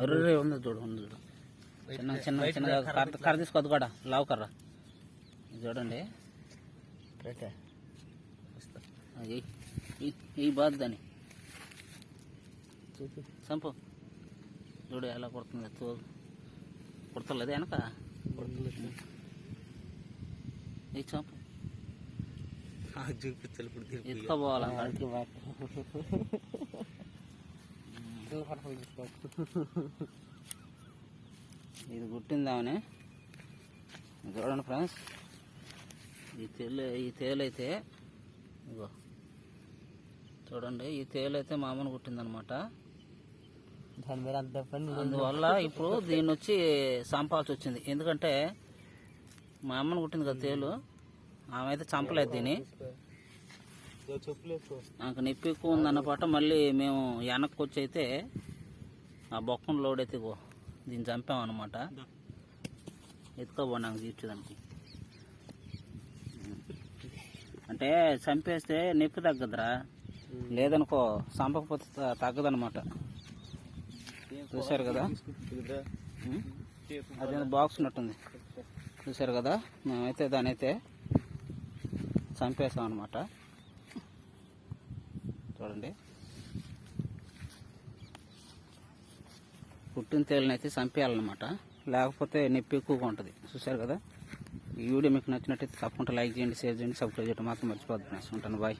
Array ఉంది చూడు ఉంది చూడు. చిన్న చిన్న చిన్న కర్ర తీసుకోవద్దు కూడా. లావు కర్ర. చూడండి. ఈ- బాధ దాన్ని. చంపు. చూడు ఎలా కొడుతుంది కుడతలేదు వెనక? ఈ చంపు. చూపించాలి ఇప్పుడు ఇది గుట్టిందామని చూడండి ఫ్రెండ్స్. ఈ తేలు ఈ తేలు అయితే ఇగో చూడండి ఈ తేలు అయితే మా అమ్మను కుట్టిందనమాట అందువల్ల ఇప్పుడు దీన్ని వచ్చి చంపాల్సి వచ్చింది. ఎందుకంటే మా అమ్మను కుట్టింది కదా తేలు. ఆమె అయితే చంపలేదు దీన్ని. నాకు నొప్పి ఎక్కువ ఉందన్నపాట మళ్ళీ మేము వెనక్కి వచ్చి అయితే ఆ బొక్కను లోడ్ అయితే దీన్ని చంపామన్నమాట. ఎత్తుకోబో నాకు తీర్చేదానికి అంటే చంపేస్తే నొప్పి తగ్గదురా. లేదనుకో చంపకపోతే త- తగ్గదన్నమాట. చూశారు కదా? ఉం? అదేదో బాక్స్ ఉన్నట్టుంది. చూశారు కదా? మేమైతే దాని అయితే చంపేసాం అనమాట చూడండి. పుట్టిన తేలిని అయితే చంపేయాలన్నమాట. లేకపోతే నొప్పి ఎక్కువగా ఉంటుంది. చూశారు కదా? ఈ వీడియో మీకు నచ్చినట్టయితే తప్పకుండా లైక్ చేయండి షేర్ చేయండి సబ్స్క్రైబ్ చేయడం మాత్రం మర్చిపోద్దు ఉంటాను బాయ్.